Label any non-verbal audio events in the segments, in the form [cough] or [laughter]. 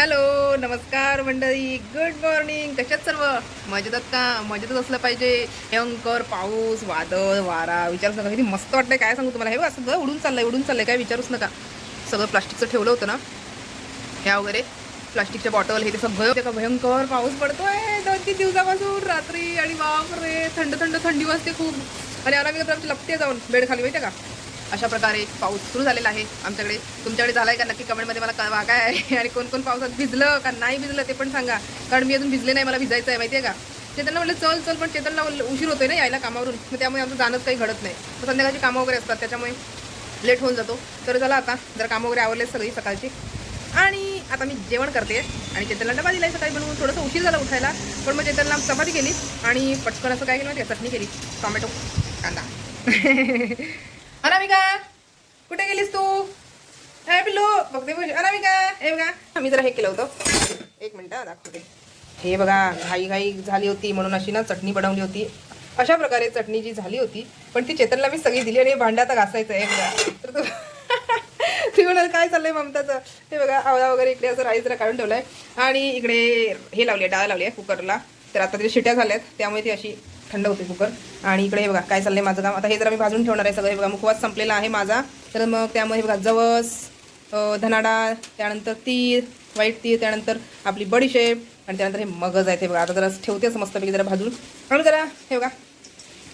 Hello नमस्कार मंडळी. Good morning कशात सर्व? मजेतच का? मजेतच असलं पाहिजे. भयंकर पाऊस वादळ वारा. विचारूच नका. किती मस्त वाटतंय. काय सांगू तुम्हाला? हे असं सगळं उडून चाललंय उडून चाललंय. काय विचारूच नका. सगळं प्लास्टिकचं ठेवलं होतं ना? ह्या वगैरे प्लास्टिकच्या बॉटल हे ते सगळं. त्याचा भयंकर पाऊस पडतोय. दोन तीन दिवसापासून रात्री. आणि बापरे थंड थंड थंडी वाजते खूप. आणि आला मी तर लपते जाऊन. बेड खाली माहिती का? अशा प्रकारे पाऊस सुरू झालेला आहे आमच्याकडे. तुमच्याकडे झालाय का? नक्की कमेंटमध्ये मला कळवा काय आहे. [laughs] आणि कोण कोण पावसात भिजलं का नाही भिजलं ते पण सांगा. कारण मी अजून भिजले नाही मला भिजायचं आहे माहिती आहे का? चेतनला म्हटलं चल चल पण चेतनला उशीर होतोय ना यायला कामावरून. मग त्यामुळे आमचं जाणंच काही घडत नाही. मग संध्याकाळची कामं वगैरे असतात त्याच्यामुळे लेट होऊन जातो. तर चला आता जर कामं वगैरे आवरले सगळी सकाळची. आणि आता मी जेवण करते आणि चेतनला डबा दिलाय सकाळी बनवून. थोडंसं उशीर झाला उठायला पण मग चेतनला चपाती केली आणि पटकन असं काय केलं माहिती चटणी केली. टॉमॅटो कांदा. [laughs] अनामिका कुठे गेलीस तू? ए पिल्लू बघते अनामिका हे बघा. मी जरा हे केलं होतं. एक मिनटं दाखवते. हे बघा घाई घाई झाली होती म्हणून अशी ना चटणी बनवली होती. अशा प्रकारे चटणी जी झाली होती पण ती चेतनला मी सगळी दिली आणि हे आता घासायचं आहे बघा. तर तू [laughs] ती म्हणाल काय चाललंय ममताचं? हे बघा आवळा वगैरे इकडे असं राईस जरा काढून ठेवलंय. आणि इकडे हे लावली आहे डाळ लावली आहे कुकरला. तर आता तिथे शिट्या झाल्यात त्यामुळे ती अशी थंड होते कुकर. आणि इकडे हे बघा काय चाललंय माझं काम? आता हे जरा मी भाजून ठेवणार आहे सगळं. हे बघा मुखवास संपलेला आहे माझा. तर मग त्यामुळे बघा जवस धनाडा त्यानंतर तीळ वाईट तीळ त्यानंतर आपली बडीशेप आणि त्यानंतर हे मगज आहे ते बघा. आता जरा ठेवते मस्तपैकी जरा भाजून. आणि जरा हे बघा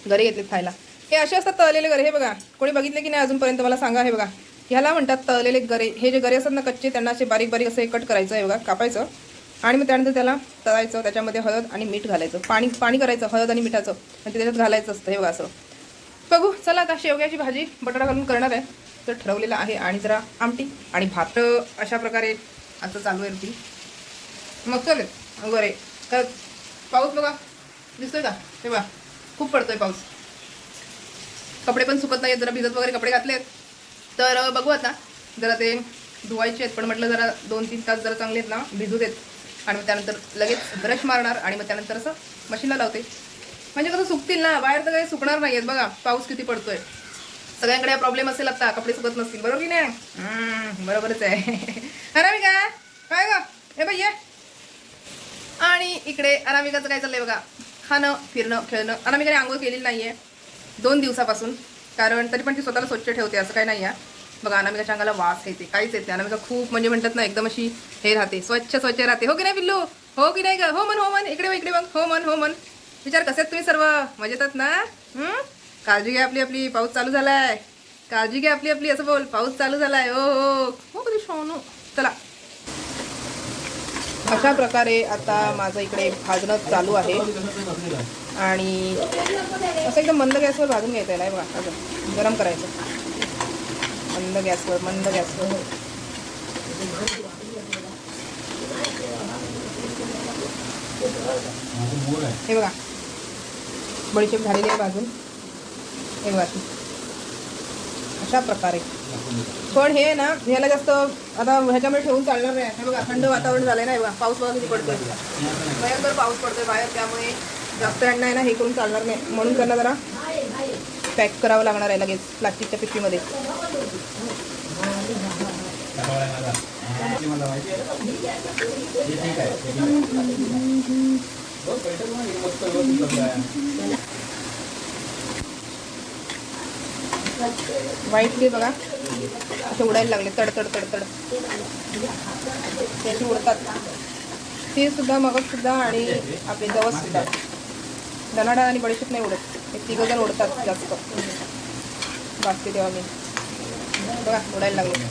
घरी घेतले खायला. हे असे असतात तळलेले गरे हे बघा. कोणी बघितले की नाही अजूनपर्यंत? मला सांगा हे बघा. ह्याला म्हणतात तळलेले गरे हे जे गरे असतात ना कच्चे त्यांना असे बारीक बारीक असे कट करायचं आहे बघा कापायचं. आणि मग त्यानंतर त्याला तळायचं त्याच्यामध्ये हळद आणि मीठ घालायचं. पाणी पाणी करायचं हळद आणि मिठाचं. आणि ते त्याच्यात घालायचं असतं हे बघा असं. बघू चला आता शेवग्याची भाजी बटाटा घालून करणार आहे. तर ठरवलेलं आहे आणि जरा आमटी आणि भात. अशा प्रकारे आता चालू आहे ती मग चालेल वगैरे तर पाऊस बघा. दिसतोय का? हे बघा. खूप पडतोय पाऊस. कपडे पण सुकत नाहीत जरा भिजत वगैरे कपडे घातलेत. तर बघू आता. जरा ते धुवायचे आहेत पण म्हटलं जरा दोन तीन तास जरा चांगले आहेत ना भिजू देत. आणि मग त्यानंतर लगेच ब्रश मारणार आणि मग त्यानंतर असं मशीनला लावते. म्हणजे कसं सुकतील ना बाहेर तर काही सुकणार नाही आहेत बघा. पाऊस किती पडतोय. सगळ्यांकडे प्रॉब्लेम असेल आता कपडे सुकत नसतील. बरोबर की नाही? बरोबरच आहे. [laughs] अरे काय काय ग? हे बाई ये. आणि इकडे अनामिकाचं काय चाललंय बघा? खाणं फिरणं खेळणं. अनामिकाने आंघोळ केलेली नाहीये. दोन दिवसापासून. कारण तरी पण ती स्वतःला स्वच्छ ठेवते असं काही नाही आहे बघा अनामिकाच्या अंगाला वास येते काहीच येते अनामिका खूप म्हणजे म्हणतात ना एकदम अशी हे राहते स्वच्छ स्वच्छ राहते. हो की नाही बिल्लू हो की नाही ग? हो मन हो मन. इकडे इकडे बघ. हो मन हो मन. विचार कसे आहेत तुम्ही सर्व? मजेतात ना? काळजी घ्या आपली आपली. पाऊस चालू झालाय. काळजी घ्या आपली आपली असं बोल. पाऊस चालू झालाय. हो हो. हो कधी शोनू चला. अशा प्रकारे आता माझं इकडे भाजणं चालू आहे. आणि असं एकदम मंद गॅसवर भाजून घ्यायचं आहे ना बघा असं गरम करायचं. मंद गॅसवर मंद गॅसवर. हे बघा. बडीशेप झालेली आहे बाजून. हे बघा अशा प्रकारे. पण हे ना ह्याला जास्त आता ह्याच्यामुळे ठेवून चालणार नाही. हे बघा थंड वातावरण झालंय ना हे बघा. पाऊस बघा किती पडतोय. भयंकर पाऊस पडतोय बाहेर त्यामुळे जास्त यांना आहे ना हे करून चालणार नाही. म्हणून त्यांना जरा पॅक करावं लागणार आहे लगेच प्लास्टिकच्या पिशवीमध्ये. वाईट बी बघा. असे उडायला लागले. तडतड तडतड तड ते उडतात. ते सुद्धा मगच सुद्धा आणि आपले जवस सुद्धा. धनाडा आणि बडीशेप नाही उडत. हे तिघं जण उडतात जास्त. बाकी तेव्हा मी. बघा उडायला लागले.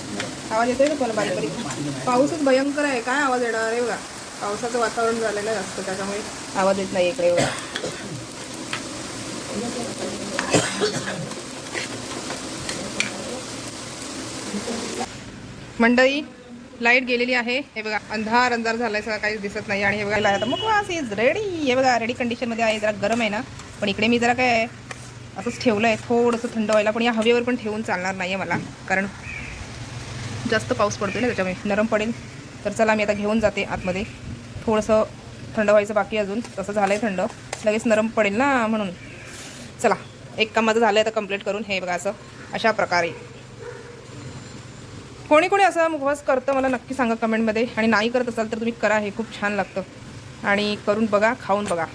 आवाज येतोय का तुम्हाला बारीक बारीक पाऊसच भयंकर आहे काय आवाज येणार आहे बघा. पावसाचं वातावरण झालेलं आहे जास्त त्याच्यामुळे. आवाज येत नाही इकडे बघा. मंडळी लाइट गेलेली आहे. हे बघा अंधार अंधार झालाय सगळं काहीच दिसत नाही. आणि हे बघा आता मग इज रेडी हे बघा रेडी कंडिशनमध्ये आहे जरा गरम आहे ना. पण इकडे मी जरा काय आहे, असंच ठेवलं आहे थोडंसं थंड व्हायला पण या हवेवर पण ठेवून चालणार नाही आहे मला कारण जास्त पाऊस पडतो ना त्याच्यामुळे. नरम पडेल. तर चला मी आता घेऊन जाते आतमध्ये. थोडंसं थंड व्हायचं बाकी अजून. तसं झालं आहे थंड. लगेच नरम पडेल ना म्हणून. चला एक काम माझं झालं आहे आता कंप्लीट करून. हे बघा असं अशा प्रकारे. कोणी कोणी असा मुखवास करतं मला नक्की सांगा कमेंटमध्ये. आणि नाही करत असाल तर तुम्ही करा हे खूप छान लागतं. आणि करून बघा खाऊन बघा.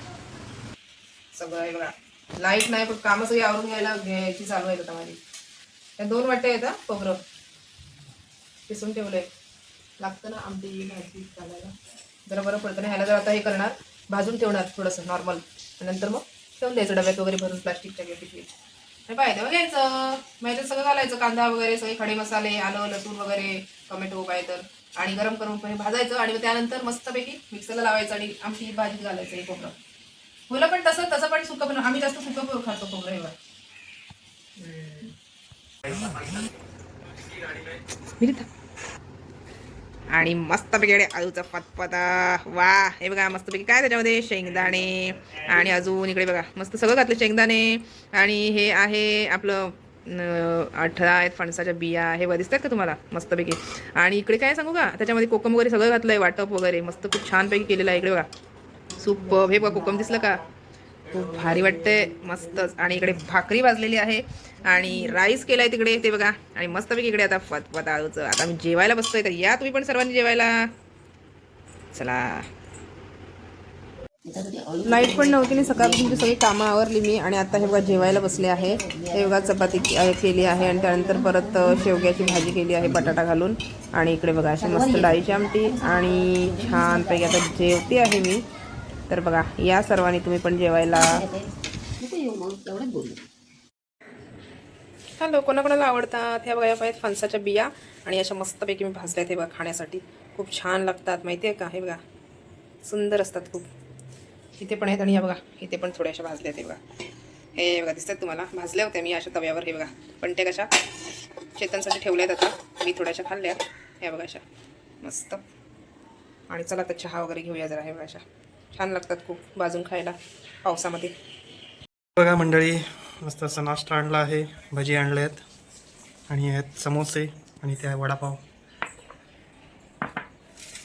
सगळं बघा. लाइट नाही पण कामं सगळी आवरून घ्यायला घ्यायची चालू आहे आता माझी. त्या दोन वाट्या येतात खोबरं. किसून ठेवलंय. लागतं ना आमटी भाजी घालायला. जरा बरं पडतं ना ह्याला जर आता हे करणार भाजून ठेवणार थोडंसं नॉर्मल नंतर मग ठेवून द्यायचं डब्यात वगैरे भरून प्लास्टिकच्या पिशवीत आणि पाहिजे मग घ्यायचं. माहिती सगळं घालायचं कांदा वगैरे सगळे खडे मसाले आलं लसूण वगैरे टोमॅटो काय तर. आणि गरम करून भाजायचं आणि मग त्यानंतर मस्तपैकी मिक्सरला लावायचं आणि आमटी भाजीत घालायचं हे कोपरं मुलं पण तसं तसं पण सुकं पण आम्ही जास्त सुकं खातो खोबरं हे आणि मस्तपैकी इकडे आलूचा फतफता वा हे बघा मस्तपैकी काय त्याच्यामध्ये? शेंगदाणे. आणि अजून इकडे बघा मस्त सगळं घातलं शेंगदाणे. आणि हे आहे आपलं अठरा आहेत फणसाच्या बिया हे बघा दिसतात का तुम्हाला? मस्तपैकी आणि इकडे काय सांगू का? त्याच्यामध्ये कोकम वगैरे सगळं घातलंय वाटप वगैरे. मस्त खूप छानपैकी केलेलं आहे इकडे बघा. सूप हे बघा कोकम दिसलं का? खूप भारी वाटते मस्तच. आणि इकडे भाकरी भाजलेली आहे. आणि राईस केलाय तिकडे ते बघा. आणि मस्तपैकी इकडे आता फतफत आळूचं आता मी जेवायला बसतोय तर या तुम्ही पण सर्वांनी जेवायला. चला. लाइट पण नव्हती आणि सकाळपासून सगळी कामं आवरली मी. आणि आता हे बघा जेवायला बसले आहे. हे बघा चपाती केली आहे. आणि त्यानंतर परत शेवग्याची भाजी केली आहे बटाटा घालून. आणि इकडे बघा अशी मस्त डाळीची आमटी. आणि छानपैकी आता जेवते आहे मी. तर बघा या सर्वांनी तुम्ही पण जेवायला. मग बोलू हॅलो कोणाकोणाला आवडतात? ह्या बघा या फणसाच्या बिया आणि अशा मस्तपैकी मी भाजल्या ते बघा खाण्यासाठी. खूप छान लागतात माहिती आहे का? हे बघा सुंदर असतात खूप. इथे पण आहेत आणि या बघा इथे पण थोड्याशा भाजल्या ते बघा. हे बघा दिसतात तुम्हाला? भाजल्या होत्या मी अशा तव्यावर हे बघा. पण ते कशा? चेतनसाठी आहेत आता. मी थोड्याशा खाल्ल्या ह्या बघा अशा. मस्त. आणि चला आता चहा वगैरे घेऊया जरा हे बघा अशा. छान लागतात खूप भाजून खायला पावसामध्ये. बघा मंडळी मस्त असं नाश्ता आणला आहे भजी आणले आहेत. आणि आहेत समोसे आणि त्या वडापाव.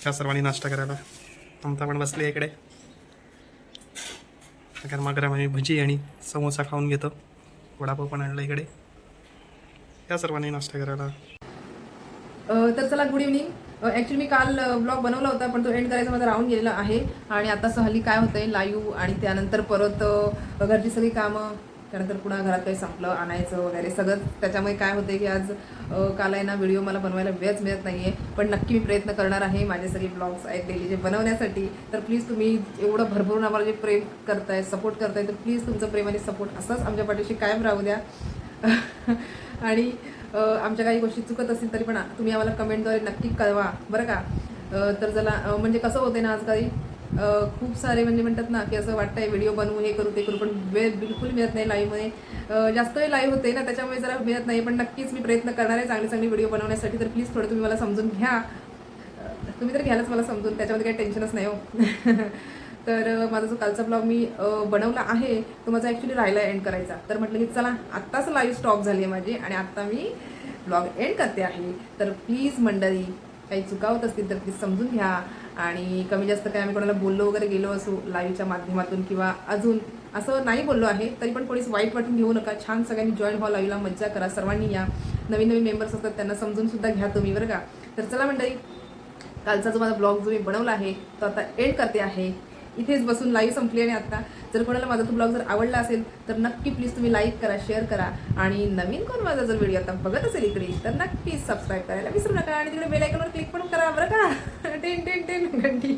त्या सर्वांनी नाश्ता करायला. ममता पण बसली आहे इकडे. गरमागरम आम्ही भजी आणि समोसा खाऊन घेतो. वडापाव पण आणला इकडे. त्या सर्वांनी नाश्ता करायला. अ, तर चला गुड इव्हनिंग ॲक्च्युली मी काल ब्लॉग बनवला होता पण तो एंड करायचा माझा राहून गेलेला आहे. आणि आता सहली काय होतंय लाईव्ह आणि त्यानंतर परत घरची सगळी कामं त्यानंतर पुन्हा घरात काही संपलं आणायचं वगैरे सगळं त्याच्यामुळे काय होते की आज काल आहे ना व्हिडिओ मला बनवायला वेळच मिळत नाही आहे पण नक्की मी प्रयत्न करणार आहे माझे सगळे ब्लॉग्स आहेत डेली जे बनवण्यासाठी. तर प्लीज तुम्ही एवढं भरभरून आम्हाला जे प्रेम करताय सपोर्ट करताय तर प्लीज तुमचं प्रेम आणि सपोर्ट असंच आमच्या पाठीशी कायम राहू द्या. [laughs] आणि आमच्या काही गोष्टी चुकत असतील तरी पण तुम्ही आम्हाला कमेंटद्वारे नक्की कळवा. बरं का? तर जरा म्हणजे कसं होते ना आजकाल खूप सारे म्हणजे म्हणतात ना की असं वाटतंय व्हिडिओ बनवू हे करू ते करू पण वेळ बिलकुल मिळत नाही लाईव्हमध्ये जास्त वेळ लाईव्ह होते ना त्याच्यामुळे जरा मिळत नाही पण नक्कीच मी प्रयत्न करणार आहे चांगली चांगली व्हिडिओ बनवण्यासाठी. तर प्लीज थोडं तुम्ही मला समजून घ्या. तुम्ही तर घ्यालच मला समजून त्याच्यामध्ये काही टेन्शनच नाही हो. [laughs] तर माझा जो कालचा ब्लॉग मी बनवला आहे तो माझा ॲक्च्युली राहिला एंड करायचा. तर म्हटलं की चला आत्ताच लाईव्ह स्टॉप झाली आहे माझी आणि आत्ता मी ब्लॉग एंड करते आहे. तर प्लीज मंडळी काही चुकावत असतील तर प्लीज समजून घ्या आणि कमी जास्त काय आम्ही कोणाला बोललो वगैरे गेलो असू लाईव्हच्या माध्यमातून किंवा अजून असं नाही बोललो आहे तरी पण कोणीच वाईट वाटून घेऊ नका. छान सगळ्यांनी जॉईन व्हा लाईव्हला मज्जा करा सर्वांनी या. नवीन नवीन मेंबर्स असतात त्यांना समजून सुद्धा घ्या तुम्ही बरं का? तर चला मंडळी कालचा जो माझा ब्लॉग जो मी बनवला आहे तो आता एंड करते आहे. इथेच बसून लाईव्ह संपली आणि आता जर कोणाला माझा तो ब्लॉग जर आवडला असेल तर नक्की प्लीज तुम्ही लाईक करा शेअर करा. आणि नवीन कोण माझा जर व्हिडिओ आता बघत असेल इकडे तर नक्की सबस्क्राईब करायला विसरू नका. आणि तिकडे बेलायकनवर क्लिक पण करा बरं का. [laughs] टेन टेन टेन घंटी.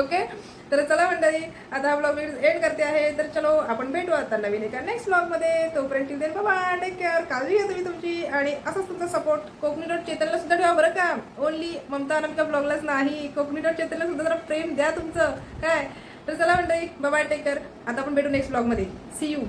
ओके तर चला मंडळी आता हा ब्लॉग एंड करते आहे. तर चलो आपण भेटू आता नवीन एका नेक्स्ट ब्लॉगमध्ये तोपर्यंत देईल बाबा टेक केअर काळजी घ्या तुम्ही तुमची. आणि असंच तुमचा सपोर्ट कोकणी डॉट चेतनला सुद्धा ठेवा बरं का. ओनली ममता अनामिका ब्लॉगलाच नाही. कोकणी डॉट चेतनला सुद्धा जरा प्रेम द्या तुमचं. काय? तर चला मंडळी बाबा टेक केअर आता आपण भेटू नेक्स्ट ब्लॉगमध्ये सी यू